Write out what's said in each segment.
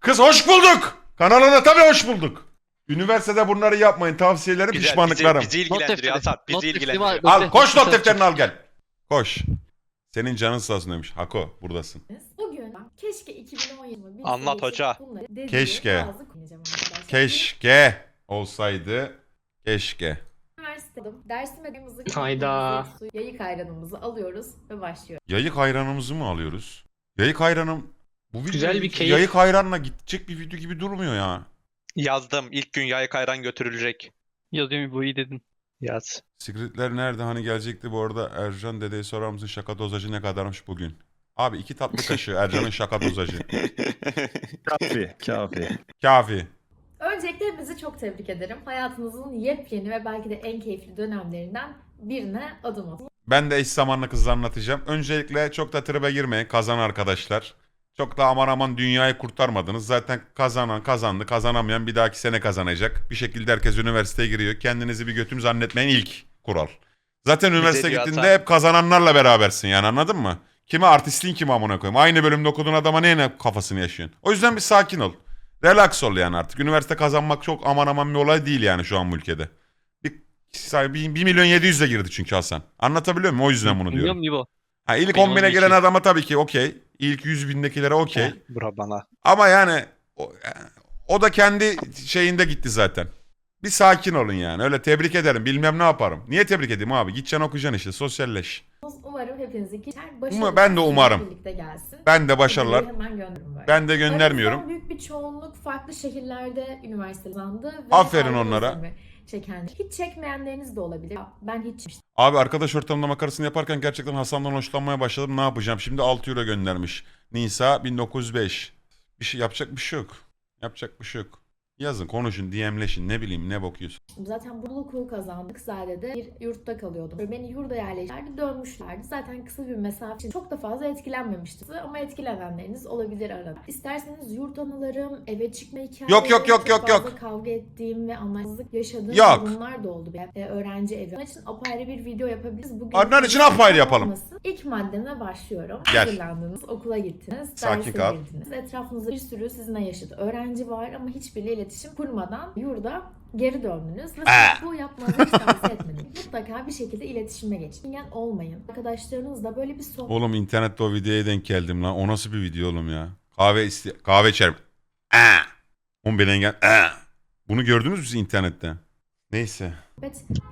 Kız hoş bulduk. Kanalına tabii hoş bulduk. Üniversitede bunları yapmayın. Tavsiyelerim, Güzel, pişmanlıklarım. Bizi, bizi Not ilgilendiriyor. Hasan. Bizi ilgilendiriyor. Al koş not defterini al gel. Koş. Senin canın sağ olsun demiş. Hako buradasın. Bugün keşke 2017 bir Anlat hoca. Keşke. Keşke olsaydı. Keşke. Üniversitede dersime kırmızı Hayda. yayık ayranımızı alıyoruz ve başlıyoruz. Yayık ayranımızı mı alıyoruz? Yayık ayranım bu video Güzel bir keyif. yayık ayranla gidecek bir video gibi durmuyor ya. Yazdım. İlk gün yayık ayran götürülecek. Yazıyorum bu iyi dedin. Yaz. Secretler nerede? Hani gelecekti bu arada. Ercan dedeye sorar mısın şaka dozajı ne kadarmış bugün? Abi iki tatlı kaşığı Ercan'ın şaka dozajı. Kafi, kafi. Kafi. Öncelikle hepinizi çok tebrik ederim. Hayatınızın yepyeni ve belki de en keyifli dönemlerinden birine adım atın. Ben de eş zamanlı kızla anlatacağım. Öncelikle çok da tribe girmeyin kazan arkadaşlar. Çok da aman aman dünyayı kurtarmadınız. Zaten kazanan kazandı. Kazanamayan bir dahaki sene kazanacak. Bir şekilde herkes üniversiteye giriyor. Kendinizi bir götüm zannetmeyin ilk kural. Zaten üniversite diyor gittiğinde hep kazananlarla berabersin yani anladın mı? Kime artistliğin kime amına koyayım. Aynı bölümde okuduğun adama neyine kafasını yaşıyorsun. O yüzden bir sakin ol. Relax ol yani artık. Üniversite kazanmak çok aman aman bir olay değil yani şu an bu ülkede. Bir, bir, bir milyon yedi yüzle girdi çünkü Hasan. Anlatabiliyor muyum? O yüzden bunu diyorum. Bilmiyorum İbo. Ha, ilk Milyon 10 bine geçti. adama tabii ki okey. İlk 100 bindekilere okey. Heh, Bura bana. Ama yani o, o da kendi şeyinde gitti zaten. Bir sakin olun yani. Öyle tebrik ederim. Bilmem ne yaparım. Niye tebrik edeyim abi? Gideceksin okuyacaksın işte. Sosyalleş. Umarım hepinizinki Umarım- başarılı ben de umarım. birlikte gelsin. Ben de başarılar. Hemen gönderirim böyle. Ben de göndermiyorum. Aramızdan büyük bir çoğunluk farklı şehirlerde üniversite kazandı. Ve Aferin onlara. özlemi Çeken. Hiç çekmeyenleriniz de olabilir. Ben hiç Abi arkadaş ortamında makarasını yaparken gerçekten Hasan'dan hoşlanmaya başladım. Ne yapacağım? Şimdi 6 euro göndermiş. Nisa 1905. Bir şey yapacak bir şey yok. Yapacak bir şey yok. Yazın, konuşun, DM'leşin. Ne bileyim ne bakıyorsun. Zaten bu okulu kazandık. Zade'de bir yurtta kalıyordum. Ve Beni yurda yerleştirdi, dönmüşlerdi. Zaten kısa bir mesafe için çok da fazla etkilenmemiştim. Ama etkilenenleriniz olabilir arada. İsterseniz yurt anılarım, eve çıkma hikayeleri, Yok, yok, yok, yok, yok. kavga ettiğim ve anlaşmazlık yaşadığım Yok. durumlar da oldu. benim. E, öğrenci evi. Onun için apayrı bir video yapabiliriz. Bugün Onun için apayrı yapalım. olmasın. İlk maddeme başlıyorum. Gel. Hazırlandınız, okula gittiniz, Sakin derse kal. girdiniz. Etrafınızda bir sürü sizinle yaşadı öğrenci var ama hiçbiriyle iletişim kurmadan yurda geri döndünüz. Ve siz bu yapmanızı hiç tavsiye etmedim. Mutlaka bir şekilde iletişime geçin. Çingen olmayın. Arkadaşlarınızla böyle bir sohbet Oğlum internette o videoya denk geldim lan. O nasıl bir video oğlum ya? Kahve iste kahve içerim. Aa! 11 engel. Aa! Bunu gördünüz mü siz internette? Neyse.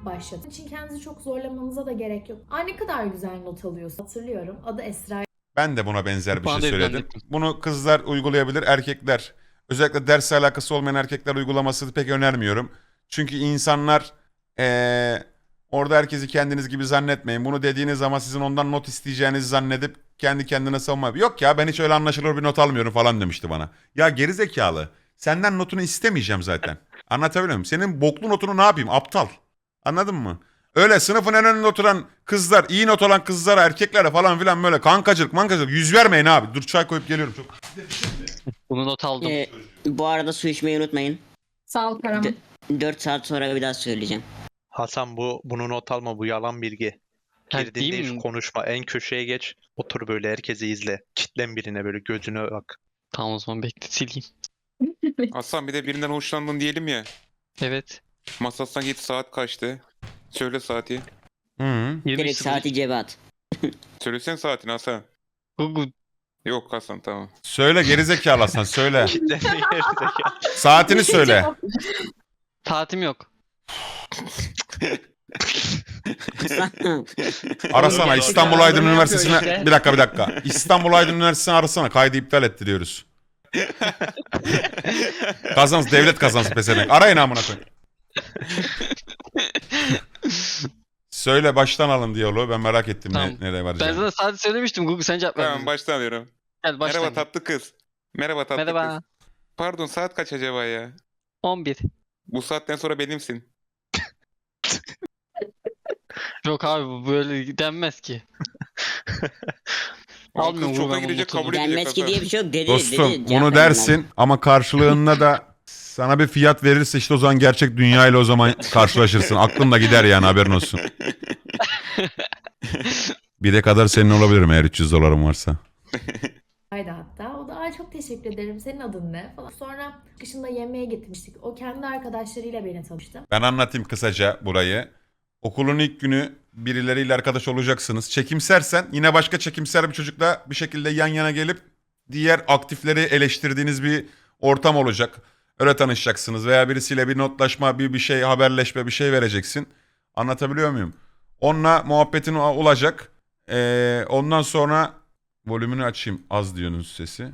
başlatın. Onun için kendinizi çok zorlamanıza da gerek yok. Aa ne kadar güzel not alıyorsun. Hatırlıyorum. Adı Esra Ben de buna benzer bir Bana şey da söyledim. Bunu kızlar uygulayabilir, erkekler. Özellikle dersle alakası olmayan erkekler uygulamasını pek önermiyorum. Çünkü insanlar eee, orada herkesi kendiniz gibi zannetmeyin. Bunu dediğiniz zaman sizin ondan not isteyeceğinizi zannedip kendi kendine savunma. Yok ya ben hiç öyle anlaşılır bir not almıyorum falan demişti bana. Ya geri zekalı. Senden notunu istemeyeceğim zaten. Anlatabiliyor muyum? Senin boklu notunu ne yapayım? Aptal. Anladın mı? Öyle sınıfın en önünde oturan kızlar, iyi not olan kızlara, erkeklere falan filan böyle kankacılık mankacılık yüz vermeyin abi. Dur çay koyup geliyorum çok. Bunu not aldım. Ee, bu arada su içmeyi unutmayın. Sağ ol Karaman. D- 4 saat sonra bir daha söyleyeceğim. Hasan bu bunu not alma bu yalan bilgi. Ha, Girdin değil değil mi? konuşma. En köşeye geç. Otur böyle herkesi izle. Kitlen birine böyle gözüne bak. Tamam o zaman bekle sileyim. Hasan bir de birinden hoşlandın diyelim ya. Evet. Masastan git saat kaçtı? Söyle saati. Hı -hı. Direkt Direkt saati cebe at. Söylesen saatini Hasan. Google. Yok Hasan tamam. Söyle gerizekalı Hasan söyle. Saatini söyle. Saatim yok. Arasana İstanbul Aydın Üniversitesi'ne bir dakika bir dakika. İstanbul Aydın Üniversitesi'ne arasana kaydı iptal etti diyoruz. Kazansın devlet kazansın pesenek. Arayın amına koyayım. Söyle baştan alın diyaloğu ben merak ettim Tamam. ne, nereye Ben varacağım. sana saati söylemiştim Google sen cevap Tamam baştan alıyorum. Gel başla. Merhaba tatlı kız. Merhaba tatlı Merhaba. kız. Pardon saat kaç acaba ya? 11. Bu saatten sonra benimsin. Yok abi bu böyle denmez ki. Oğlum Almıyorum kız çoka girecek kabul edecek Denmez ki diye bir şey yok. Dedi, Dostum dedi. cevap bunu vermem dersin ama karşılığında da sana bir fiyat verirse işte o zaman gerçek dünya ile o zaman karşılaşırsın. Aklın da gider yani haberin olsun. Bir de kadar senin olabilirim eğer 300 dolarım varsa. hatta. O da Aa çok teşekkür ederim. Senin adın ne? Falan. Sonra kışında yemeğe gitmiştik. O kendi arkadaşlarıyla beni tanıştı. Ben anlatayım kısaca burayı. Okulun ilk günü birileriyle arkadaş olacaksınız. Çekimsersen yine başka çekimser bir çocukla bir şekilde yan yana gelip diğer aktifleri eleştirdiğiniz bir ortam olacak. Öyle tanışacaksınız veya birisiyle bir notlaşma, bir bir şey, haberleşme, bir şey vereceksin. Anlatabiliyor muyum? Onunla muhabbetin olacak. Ee, ondan sonra volümünü açayım az diyorsunuz sesi.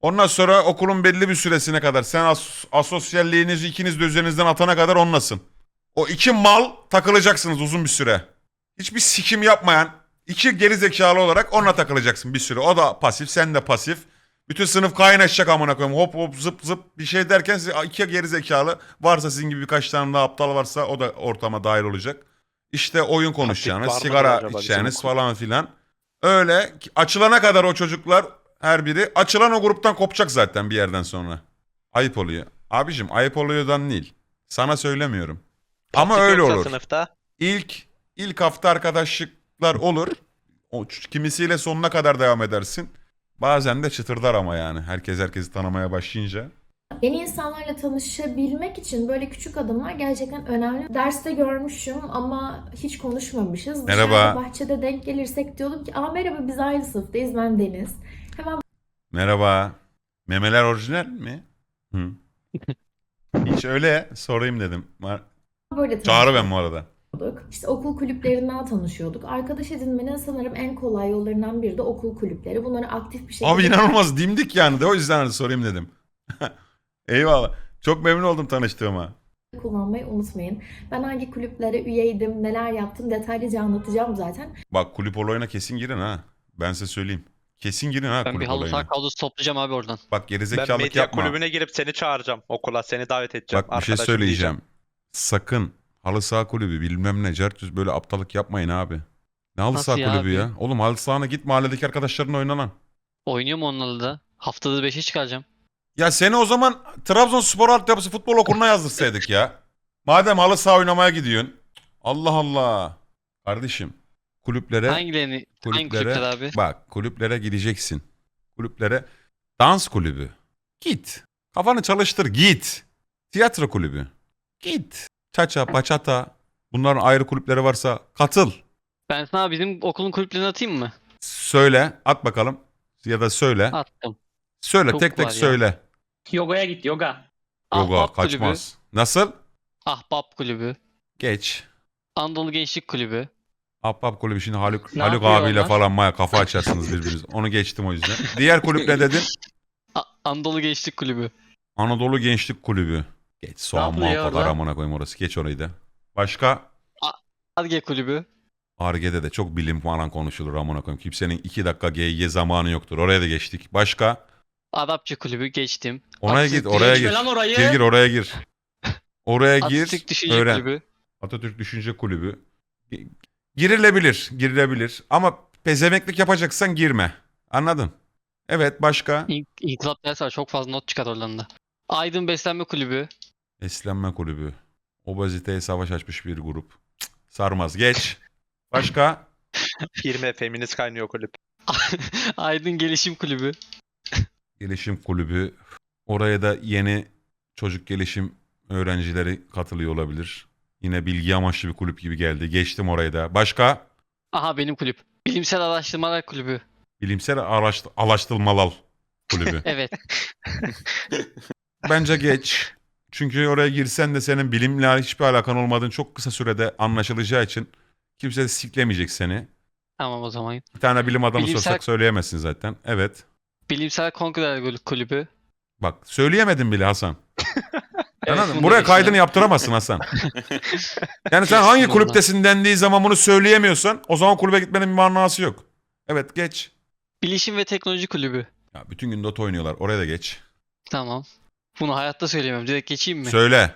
Ondan sonra okulun belli bir süresine kadar sen as- asosyalliğinizi ikiniz de üzerinizden atana kadar onlasın. O iki mal takılacaksınız uzun bir süre. Hiçbir sikim yapmayan iki geri zekalı olarak onunla takılacaksın bir süre. O da pasif, sen de pasif. Bütün sınıf kaynaşacak amına koyayım. Hop hop zıp zıp bir şey derken siz iki geri zekalı varsa sizin gibi birkaç tane daha aptal varsa o da ortama dahil olacak. İşte oyun konuşacağınız, var sigara acaba içeceğiniz falan filan. Öyle ki açılana kadar o çocuklar her biri açılan o gruptan kopacak zaten bir yerden sonra. Ayıp oluyor. Abicim ayıp oluyordan değil. Sana söylemiyorum. Ama öyle yoksa olur. sınıfta İlk ilk hafta arkadaşlıklar olur. O kimisiyle sonuna kadar devam edersin. Bazen de çıtırdar ama yani. Herkes herkesi tanımaya başlayınca. Yeni insanlarla tanışabilmek için böyle küçük adımlar gerçekten önemli. Derste görmüşüm ama hiç konuşmamışız. Merhaba. Dışarıda bahçede denk gelirsek diyordum ki aa merhaba biz aynı sınıftayız ben Deniz. Hemen Merhaba. Memeler orijinal mi? Hı. Hiç öyle sorayım dedim. Var- böyle Çağrı ben bu arada. Tanışıyorduk. İşte okul kulüplerinden tanışıyorduk. Arkadaş edinmenin sanırım en kolay yollarından biri de okul kulüpleri. Bunları aktif bir şekilde Abi inanılmaz dimdik yani de o yüzden hani sorayım dedim. Eyvallah. Çok memnun oldum tanıştığıma. kullanmayı unutmayın. Ben hangi kulüplere üyeydim, neler yaptım detaylıca anlatacağım zaten. Bak kulüp olayına kesin girin ha. Ben size söyleyeyim. Kesin girin ha Ben bir kulüp halı olayına. saha kadrosu toplayacağım abi oradan. Bak ben gerizekalılık medya yapma. kulübüne girip seni çağıracağım okula seni davet edeceğim. Bak bir şey Arkadaşım söyleyeceğim. diyeceğim. Sakın halı saha kulübü bilmem ne cartüz böyle aptalık yapmayın abi. Ne halı Nasıl saha ya kulübü abi? ya? Oğlum halı sahana git mahalledeki arkadaşlarınla oyna lan. Oynuyor mu onlarla da? Haftada 5'e çıkaracağım. Ya seni o zaman Trabzonspor altyapısı futbol okuluna yazdırsaydık ya. Madem halı saha oynamaya gidiyorsun. Allah Allah. Kardeşim kulüplere Hangilerini? Hangi kulüplere kulüpler abi? bak kulüplere gideceksin. Kulüplere dans kulübü. Git. Kafanı çalıştır git. Tiyatro kulübü. Git. Çaça, paçata. Bunların ayrı kulüpleri varsa katıl. Ben sana bizim okulun kulüplerini atayım mı? Söyle, at bakalım. Ya da söyle. Attım. Söyle, Çok tek tek var ya. söyle. Yoga'ya git yoga. Yoga Ahbap kulübü. kaçmaz. Nasıl? Ahbap kulübü. Geç. Anadolu Gençlik Kulübü. Ahbap kulübü şimdi Haluk, Ne Haluk yapıyor abiyle onlar? falan maya kafa açarsınız birbiriniz. Onu geçtim o yüzden. Diğer kulüp ne dedin? A- Anadolu Gençlik Kulübü. Anadolu Gençlik Kulübü. Geç soğan yapılıyor muhafalar orada? amına koyayım orası. Geç orayı da. Başka? Arge Kulübü. Arge'de de çok bilim falan konuşulur amına koyayım. Kimsenin iki dakika GG zamanı yoktur. Oraya da geçtik. Başka? Arapça Kulübü geçtim. Oraya Atatürk git, oraya Düşünce- gir. lan orayı. Gir gir oraya gir. Oraya gir. Atatürk Düşünce öğren. Kulübü. Atatürk Düşünce Kulübü. Gi- Girilebilir, girilebilir. Ama pezemeklik yapacaksan girme. Anladın? Evet, başka? İn- İnkılap dersi var. Çok fazla not çıkar oralarında. Aydın Beslenme Kulübü. Beslenme Kulübü. Obeziteye savaş açmış bir grup. Cık, sarmaz. Geç. Başka? Firme feminist kaynıyor kulüp. Aydın Gelişim Kulübü. Gelişim Kulübü. Oraya da yeni çocuk gelişim öğrencileri katılıyor olabilir. Yine bilgi amaçlı bir kulüp gibi geldi. Geçtim orayı da. Başka? Aha benim kulüp. Bilimsel Araştırmalar Kulübü. Bilimsel araştı araştırmalar kulübü. Evet. Bence geç. Çünkü oraya girsen de senin bilimle hiçbir alakan olmadığın çok kısa sürede anlaşılacağı için kimse de siklemeyecek seni. tamam o zaman. Bir tane bilim adamı Bilimsel- sorsak söyleyemezsin zaten. Evet. Bilimsel Kongreler Kulübü. Bak söyleyemedin bile Hasan. Evet, Anladın mı? bunu Buraya geçtim. kaydını yaptıramazsın Hasan. Yani sen Geçtim hangi bunu. kulüptesin dendiği zaman bunu söyleyemiyorsan o zaman kulübe gitmenin bir manası yok. Evet geç. Bilişim ve Teknoloji Kulübü. Ya bütün gün Dota oynuyorlar. Oraya da geç. Tamam. Bunu hayatta söyleyemem. Direkt geçeyim mi? Söyle.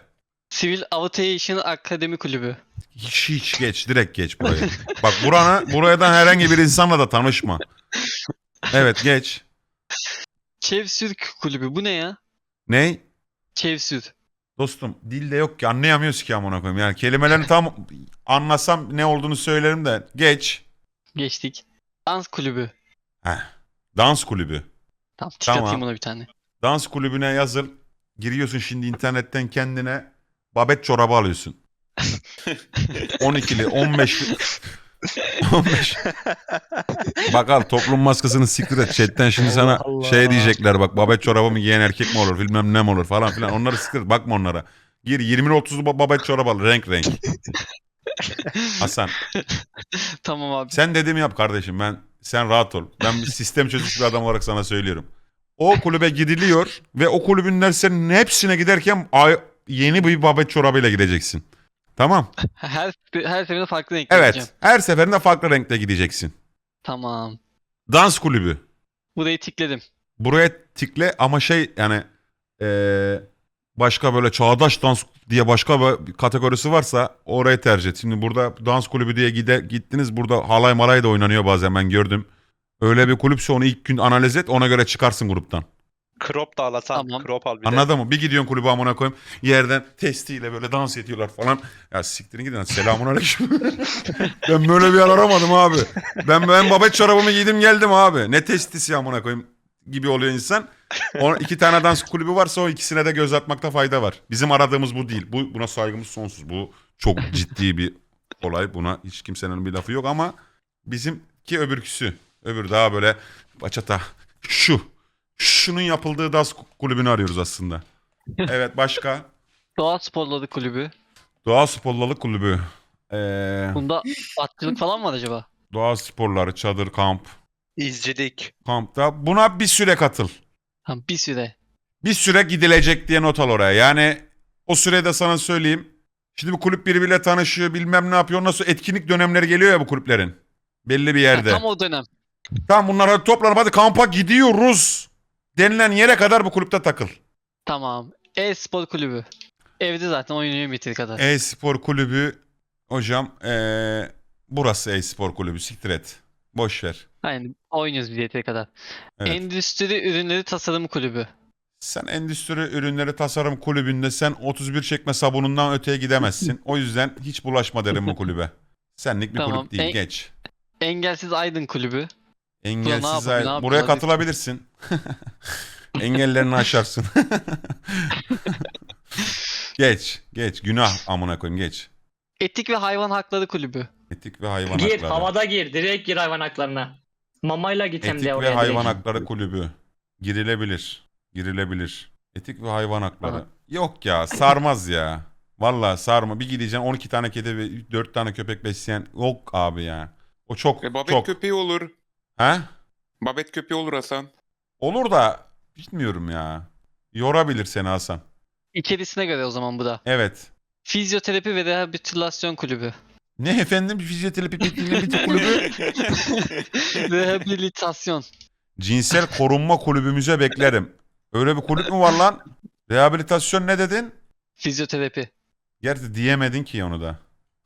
Civil Aviation Akademi Kulübü. Hiç hiç geç. Direkt geç burayı. Bak buranı, buradan herhangi bir insanla da tanışma. Evet geç. Çevsürk Kulübü. Bu ne ya? Ney? Çevsür. Dostum dilde yok ki anlayamıyoruz ki amına koyayım. Yani kelimelerini tam anlasam ne olduğunu söylerim de geç. Geçtik. Dans Kulübü. Heh. Dans kulübü. Tamam tik Tamam. atayım buna bir tane. Dans kulübüne yazıl. Giriyorsun şimdi internetten kendine babet çorabı alıyorsun. 12'li, 15'li. 15. bak al toplum maskasını siktir et. Chatten şimdi sana Allah şey diyecekler bak babet çorabı mı giyen erkek mi olur bilmem ne mi olur falan filan. Onları siktir et bakma onlara. Gir 20'li 30'lu ba- babet çorabı al renk renk. Hasan Tamam abi. sen dediğimi yap kardeşim ben sen rahat ol. Ben bir sistem çözücü bir adam olarak sana söylüyorum. O kulübe gidiliyor ve o kulübün derslerinin hepsine giderken ay- yeni bir babet çorabıyla gideceksin. Tamam. Her her seferinde farklı renk Evet. yapacağım. Her seferinde farklı renkte gideceksin. Tamam. Dans kulübü. Burayı tikledim. Buraya tikle ama şey yani eee, başka böyle çağdaş dans diye başka bir kategorisi varsa orayı tercih et. Şimdi burada dans kulübü diye gide, gittiniz burada halay malay da oynanıyor bazen ben gördüm. Öyle bir kulüpse onu ilk gün analiz et ona göre çıkarsın gruptan. Crop da alasan. Tamam. Crop al bir de. Anladın mı? Bir gidiyorsun kulübe amına koyayım. Yerden testiyle böyle dans ediyorlar falan. Ya siktirin gidin. Selamun aleyküm. ben böyle bir yer aramadım abi. Ben ben babet çorabımı giydim geldim abi. Ne testisi amına koyayım gibi oluyor insan. O iki tane dans kulübü varsa o ikisine de göz atmakta fayda var. Bizim aradığımız bu değil. Bu buna saygımız sonsuz. Bu çok ciddi bir olay. Buna hiç kimsenin bir lafı yok ama bizimki öbürküsü. Öbür daha böyle bachata şu. Şunun yapıldığı dans kulübünü arıyoruz aslında. Evet başka? Doğa Sporları Kulübü. Doğa Sporları Kulübü. Ee, Bunda atçılık falan var acaba? doğa sporları, çadır, kamp. İzcilik. Kampta. Buna bir süre katıl. Tamam bir süre. Bir süre gidilecek diye not al oraya. Yani o sürede sana söyleyeyim. Şimdi bu kulüp birbiriyle tanışıyor bilmem ne yapıyor. Ondan sonra etkinlik dönemleri geliyor ya bu kulüplerin. Belli bir Ha, yerde. tam o dönem. Tamam bunlar hadi toplanıp hadi kampa gidiyoruz. Denilen yere kadar bu kulüpte takıl. Tamam. E-Spor Kulübü. Evde zaten oynuyorum yeteri kadar. E-spor kulübü hocam ee, burası e-spor kulübü siktir et. Boş ver. Aynen oynuyoruz biz yeteri kadar. Evet. Endüstri Ürünleri Tasarım Kulübü. Sen endüstri ürünleri tasarım kulübünde sen 31 çekme sabunundan öteye gidemezsin. o yüzden hiç bulaşma derim bu kulübe. Senlik bir Tamam, kulüp değil en- geç. Engelsiz Aydın Kulübü. Engelsiz yapalım, ay- ne yapalım, buraya hadi. katılabilirsin. Engellerini aşarsın. geç, geç. Günah amına koyayım geç. Etik ve Hayvan Hakları Kulübü. Etik ve hayvan Gir hakları. havada gir direkt gir hayvan haklarına. Mamayla git hem Etik de ve oraya hayvan direkt. hakları kulübü. Girilebilir. Girilebilir. Etik ve hayvan hakları. Aha. Yok ya sarmaz ya. Vallahi sarma. Bir gideceksin 12 tane kedi ve 4 tane köpek besleyen. Yok abi ya. O çok E, babet çok. köpeği olur. He? Babet köpeği olur Hasan. Olur da bilmiyorum ya. Yorabilir seni Hasan. İçerisine göre o zaman bu da. Evet. Fizyoterapi ve Rehabilitasyon Kulübü. Ne efendim fizyoterapi bir kulübü? Rehabilitasyon. Cinsel korunma kulübümüze beklerim. Öyle bir kulüp mü var lan? Rehabilitasyon ne dedin? Fizyoterapi. Gerçi diyemedin ki onu da.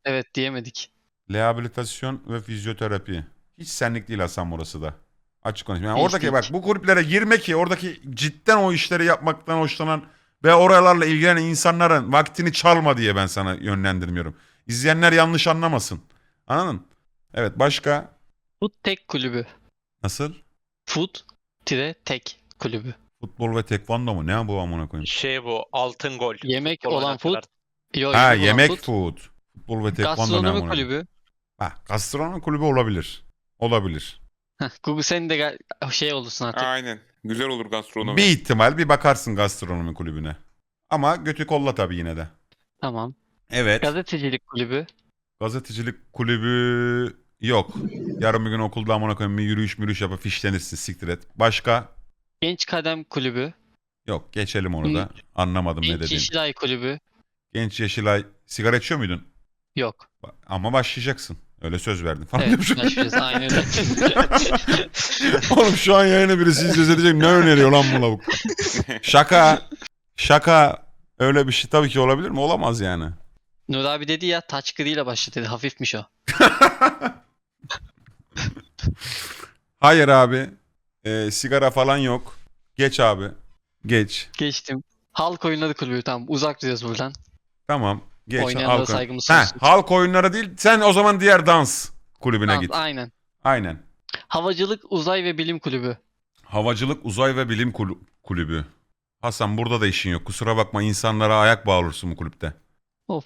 Evet diyemedik. Rehabilitasyon ve fizyoterapi. Hiç senlik değil Hasan burası da. Açık konuşayım. Yani Hiç oradaki değil. bak bu kulüplere girmek ki oradaki cidden o işleri yapmaktan hoşlanan ve oralarla ilgilenen insanların vaktini çalma diye ben sana yönlendirmiyorum. İzleyenler yanlış anlamasın. Anladın? Evet başka? Food Tek Kulübü. Nasıl? Food tire tek kulübü. Futbol ve tekvando mu? Ne bu amına koyayım? Şey bu altın gol. Yemek Futbol olan food. Yo, Ha yemek food. food. Futbol ve tekvando ne Gastronomi amına kulübü. Ha gastronomi kulübü olabilir. Olabilir. Google sen de gel- şey olursun artık. Aynen. Güzel olur gastronomi. Bir ihtimal bir bakarsın gastronomi kulübüne. Ama götü kolla tabii yine de. Tamam. Evet. Gazetecilik kulübü. Gazetecilik kulübü yok. Yarın bir gün okulda amına koyayım bir yürüyüş mürüyüş yapıp fişlenirsin siktir et. Başka? Genç Kadem Kulübü. Yok geçelim onu da. Anlamadım ne Genç dediğini. Yeşilay Kulübü. Genç Yeşilay sigara içiyor muydun? Yok. Ama başlayacaksın. Öyle söz verdin falan. Evet başlayacağız. Aynen öyle. Oğlum şu an yayını birisi izlese diyecek ne öneriyor lan bu lavuk? Şaka. Şaka. Öyle bir şey tabii ki olabilir mi? Olamaz yani. Nur abi dedi ya touch ile başladı dedi. Hafifmiş o. Hayır abi. Ee, sigara falan yok. Geç abi. Geç. Geçtim. Halk Oyunları Kulübü. Tamam uzak duruyoruz buradan. Tamam. Geç. Oynayanlara halk, saygımız sonsuz. halk oyunları değil. Sen o zaman diğer dans kulübüne Tamam, git. aynen. Aynen. Havacılık Uzay ve Bilim Kulübü. Havacılık Uzay ve Bilim Kul- Kulübü. Hasan burada da işin yok. Kusura bakma insanlara ayak bağlırsın bu kulüpte. Of.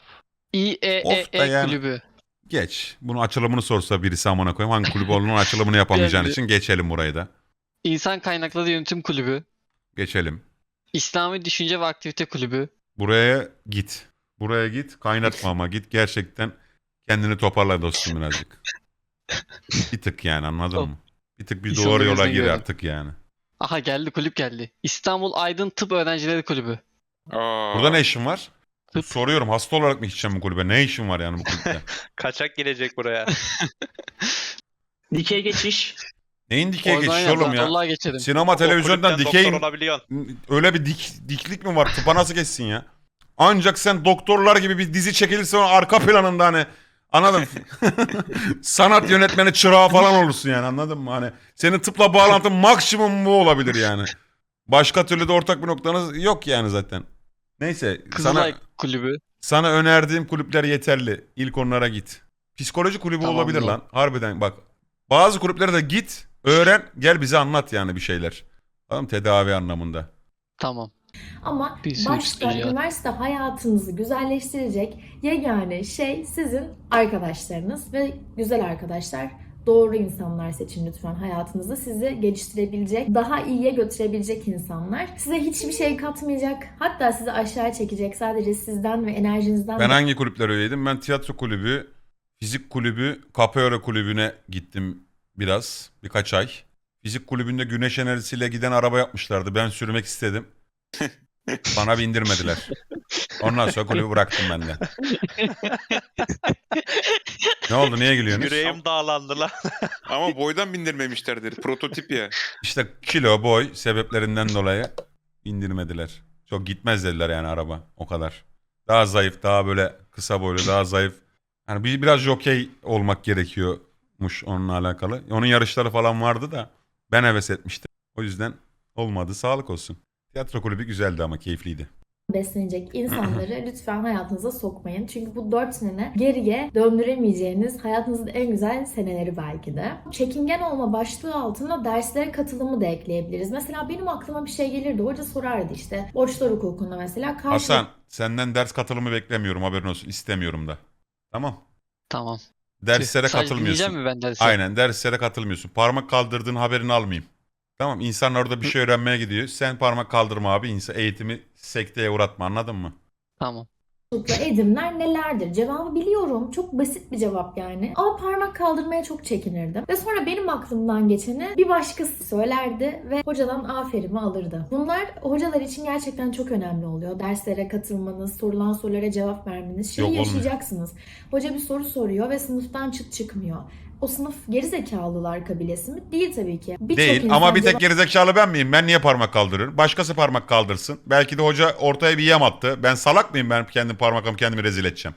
İEEE Of da yani. kulübü. Geç. Bunun açılımını sorsa birisi amına koyayım. Hangi kulüp olduğunun açılımını yapamayacağın Geldi. için geçelim burayı da. İnsan Kaynakları Yönetim Kulübü. Geçelim. İslami Düşünce ve Aktivite Kulübü. Buraya git. Buraya git. Kaynatma ama git gerçekten kendini toparla dostum birazcık. Bir tık yani anladın mı? Bir tık bir Bir doğru yola gir gördüm. artık yani. Aha geldi kulüp geldi. İstanbul Aydın Tıp Öğrencileri Kulübü. Aa, Burada ne işin var? Tıp. Soruyorum hasta olarak mı gideceğim bu kulübe? Ne işin var yani bu kulüpte? Kaçak gelecek buraya. Dikey geçiş. Neyin dikey Oradan geçiş oğlum ya? Vallahi geçelim. Sinema O televizyondan kulüpten dikey doktor olabiliyorsun. öyle bir dik, diklik mi var? Tıpa nasıl geçsin ya? Ancak sen doktorlar gibi bir dizi çekilirse onun arka planında hani anladın? Sanat yönetmeni çırağı falan olursun yani anladın mı? Hani senin tıpla bağlantın maksimum bu olabilir yani. Başka türlü de ortak bir noktanız yok yani zaten. Neyse sana Kızılay Kulübü. sana önerdiğim kulüpler yeterli. İlk onlara git. Psikoloji kulübü Tamam, olabilir lan. Harbiden bak. Bazı kulüplere de git, öğren, gel bize anlat yani bir şeyler. Tamam mı? tedavi anlamında. Tamam. Ama sürü başta üniversite hayatınızı güzelleştirecek yegane şey sizin arkadaşlarınız ve güzel arkadaşlar. Doğru insanlar seçin lütfen hayatınızda. Sizi geliştirebilecek, daha iyiye götürebilecek insanlar. Size hiçbir şey katmayacak. Hatta sizi aşağı çekecek. Sadece sizden ve enerjinizden Ben hangi kulüplere üyeydim? Ben tiyatro kulübü, fizik kulübü, capoeira kulübüne gittim biraz. Birkaç ay. Fizik kulübünde güneş enerjisiyle giden araba yapmışlardı. Ben sürmek istedim. Bana bindirmediler. Ondan sonra kulübü bıraktım ben de. ne oldu? Niye gülüyorsunuz? Yüreğim dağlandı lan. Ama boydan bindirmemişlerdir. Prototip ya. İşte kilo boy sebeplerinden dolayı indirmediler. Çok gitmez dediler yani araba o kadar. Daha zayıf, daha böyle kısa boylu, daha zayıf. Yani bir, biraz jokey olmak gerekiyormuş onunla alakalı. Onun yarışları falan vardı da ben heves etmiştim. O yüzden olmadı. Sağlık olsun. Tiyatro kulübü güzeldi ama keyifliydi. beslenecek insanları lütfen hayatınıza sokmayın. Çünkü bu 4 sene geriye döndüremeyeceğiniz hayatınızın en güzel seneleri belki de. Çekingen olma başlığı altında derslere katılımı da ekleyebiliriz. Mesela benim aklıma bir şey gelirdi. Hoca sorardı işte. Borçlar hukukunda mesela. Karşı... Hasan senden ders katılımı beklemiyorum haberin olsun. istemiyorum da. Tamam. Tamam. Derslere Sadece katılmıyorsun. mi ben dersi? Aynen derslere katılmıyorsun. Parmak kaldırdığın haberini almayayım. Tamam insanlar orada bir şey öğrenmeye gidiyor. Sen parmak kaldırma abi. İnsan eğitimi sekteye uğratma anladın mı? Tamam. Karşılıklı edimler nelerdir? Cevabı biliyorum. Çok basit bir cevap yani. Ama parmak kaldırmaya çok çekinirdim. Ve sonra benim aklımdan geçeni bir başkası söylerdi ve hocadan aferimi alırdı. Bunlar hocalar için gerçekten çok önemli oluyor. Derslere katılmanız, sorulan sorulara cevap vermeniz. Şeyi Yok, olmuyor. yaşayacaksınız. Hoca bir soru soruyor ve sınıftan çıt çıkmıyor. O sınıf gerizekalılar kabilesi mi? Değil tabii ki. Birçok Değil ama bir tek gerizekalı ben miyim? Ben niye parmak kaldırıyorum? Başkası parmak kaldırsın. Belki de hoca ortaya bir yem attı. Ben salak mıyım ben kendim parmakla kendimi rezil edeceğim?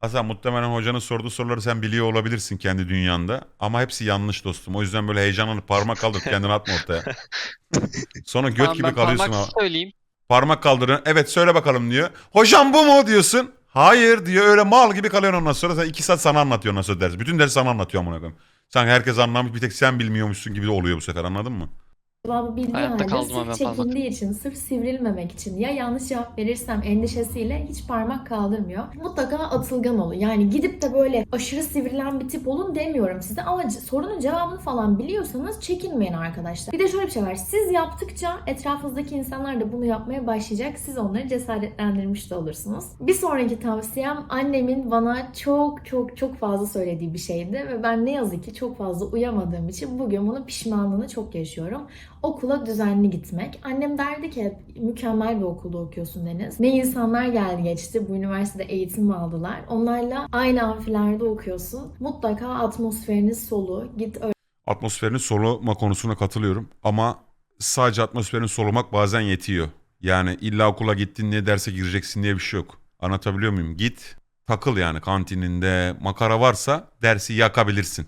Hasan muhtemelen hocanın sorduğu soruları sen biliyor olabilirsin kendi dünyanda. Ama hepsi yanlış dostum. O yüzden böyle heyecanlanıp parmak kaldır kendini atma ortaya. Sonra göt Tamam, gibi ben kalıyorsun parmak ama. söyleyeyim. Parmak kaldırın. Evet söyle bakalım diyor. Hocam bu mu diyorsun. Hayır diyor. Öyle mal gibi kalıyorsun ondan sonra. Sen iki saat sana anlatıyor sonra ders. Bütün ders sana anlatıyor amına koyayım. Sanki herkes anlamış bir tek sen bilmiyormuşsun gibi oluyor bu sefer anladın mı? Cevabı bildiği Hayatta halde kaldım sırf parmak. çekindiği için, sırf sivrilmemek için ya yanlış cevap verirsem endişesiyle hiç parmak kaldırmıyor. Mutlaka atılgan olun. Yani gidip de böyle aşırı sivrilen bir tip olun demiyorum size ama sorunun cevabını falan biliyorsanız çekinmeyin arkadaşlar. Bir de şöyle bir şey var. Siz yaptıkça etrafınızdaki insanlar da bunu yapmaya başlayacak. Siz onları cesaretlendirmiş de olursunuz. Bir sonraki tavsiyem annemin bana çok çok çok fazla söylediği bir şeydi ve ben ne yazık ki çok fazla uyamadığım için bugün bunun pişmanlığını çok yaşıyorum okula düzenli gitmek. Annem derdi ki hep mükemmel bir okulda okuyorsun Deniz. Ne insanlar geldi geçti bu üniversitede eğitim aldılar. Onlarla aynı amfilerde okuyorsun. Mutlaka atmosferiniz solu. Git Atmosferini soluma konusuna katılıyorum. Ama sadece atmosferini solumak bazen yetiyor. Yani illa okula gittin diye derse gireceksin diye bir şey yok. Anlatabiliyor muyum? Git takıl yani kantininde makara varsa dersi yakabilirsin.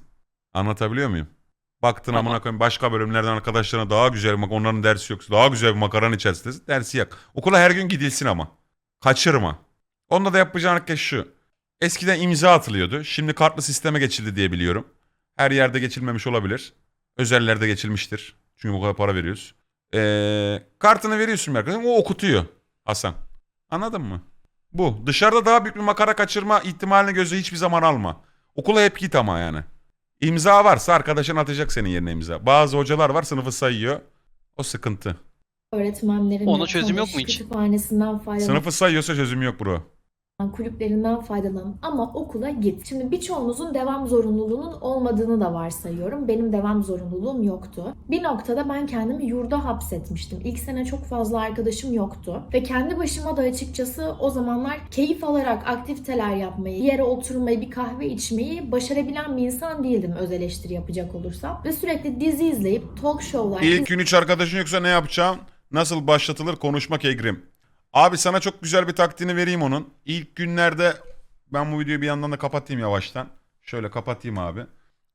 Anlatabiliyor muyum? Baktın amına koyayım başka bölümlerden arkadaşlarına daha güzel bak onların dersi yok. Daha güzel bir makaranın içerisindesin. Dersi yak. Okula her gün gidilsin ama. Kaçırma. Onda da yapacağın hareket şu. Eskiden imza atılıyordu. Şimdi kartlı sisteme geçildi diye biliyorum. Her yerde geçilmemiş olabilir. Özellerde geçilmiştir. Çünkü bu kadar para veriyoruz. Ee, kartını veriyorsun bir arkadaşım. O okutuyor Hasan. Anladın mı? Bu. Dışarıda daha büyük bir makara kaçırma ihtimalini göze hiçbir zaman alma. Okula hep git ama yani. İmza varsa arkadaşın atacak senin yerine imza. Bazı hocalar var sınıfı sayıyor. O sıkıntı. öğretmenlerin Ona çözüm yok mu hiç? kütüphanesinden Sınıfı sayıyorsa çözüm yok bro. Kulüplerinden faydalan ama okula git. Şimdi birçoğunuzun devam zorunluluğunun olmadığını da varsayıyorum. Benim devam zorunluluğum yoktu. Bir noktada ben kendimi yurda hapsetmiştim. İlk sene çok fazla arkadaşım yoktu. Ve kendi başıma da açıkçası o zamanlar keyif alarak aktiviteler yapmayı, bir yere oturmayı, bir kahve içmeyi başarabilen bir insan değildim öz eleştiri yapacak olursam. Ve sürekli dizi izleyip talk show'lar, İlk gün üç arkadaşın yoksa ne yapacağım? Nasıl başlatılır konuşmak egrim. Abi sana çok güzel bir taktiğini vereyim onun. İlk günlerde ben bu videoyu bir yandan da kapatayım yavaştan. Şöyle kapatayım abi.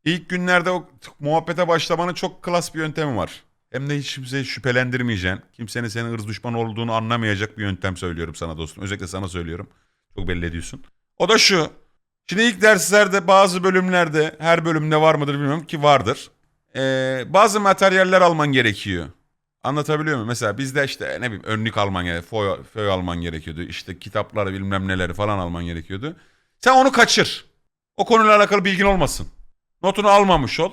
İlk günlerde o muhabbete başlamanın çok klas bir yöntemi var. Hem de hiç kimseyi şüphelendirmeyeceksin. Kimsenin senin ırz düşman olduğunu anlamayacak bir yöntem söylüyorum sana dostum. Özellikle sana söylüyorum. Çok belli ediyorsun. O da şu. Şimdi ilk derslerde bazı bölümlerde her bölümde var mıdır bilmiyorum ki vardır. Ee, bazı materyaller alman gerekiyor. Anlatabiliyor muyum? Mesela bizde işte ne bileyim önlük alman gerekiyordu. Foy, foy alman gerekiyordu. İşte kitapları bilmem neleri falan alman gerekiyordu. Sen onu kaçır. O konuyla alakalı bilgin olmasın. Notunu almamış ol.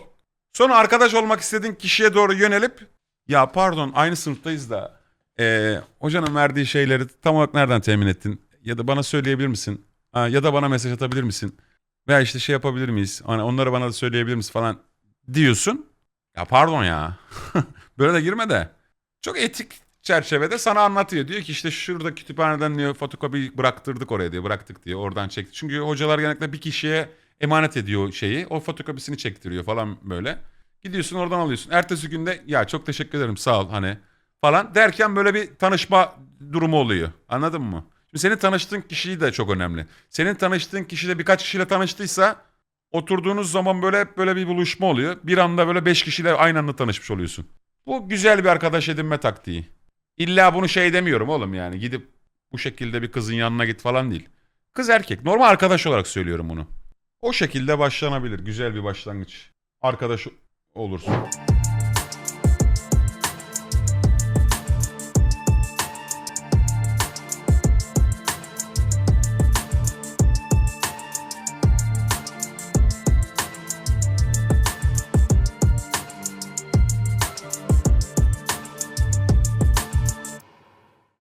Sonra arkadaş olmak istediğin kişiye doğru yönelip ya pardon aynı sınıftayız da ee, hocanın verdiği şeyleri tam olarak nereden temin ettin? Ya da bana söyleyebilir misin? Ha, ya da bana mesaj atabilir misin? Veya işte şey yapabilir miyiz? Hani onları bana da söyleyebilir misin falan diyorsun. Ya pardon ya. Böyle de girme de. Çok etik çerçevede sana anlatıyor. Diyor ki işte şurada kütüphaneden diyor fotokopi bıraktırdık oraya diyor. Bıraktık diyor. Oradan çekti. Çünkü hocalar genellikle bir kişiye emanet ediyor şeyi. O fotokopisini çektiriyor falan böyle. Gidiyorsun oradan alıyorsun. Ertesi günde ya çok teşekkür ederim sağ ol hani falan derken böyle bir tanışma durumu oluyor. Anladın mı? Şimdi senin tanıştığın kişiyi de çok önemli. Senin tanıştığın kişi de birkaç kişiyle tanıştıysa oturduğunuz zaman böyle hep böyle bir buluşma oluyor. Bir anda böyle beş kişiyle aynı anda tanışmış oluyorsun. Bu güzel bir arkadaş edinme taktiği. İlla bunu şey demiyorum oğlum yani gidip bu şekilde bir kızın yanına git falan değil. Kız erkek. Normal arkadaş olarak söylüyorum bunu. O şekilde başlanabilir. Güzel bir başlangıç. Arkadaş olursun.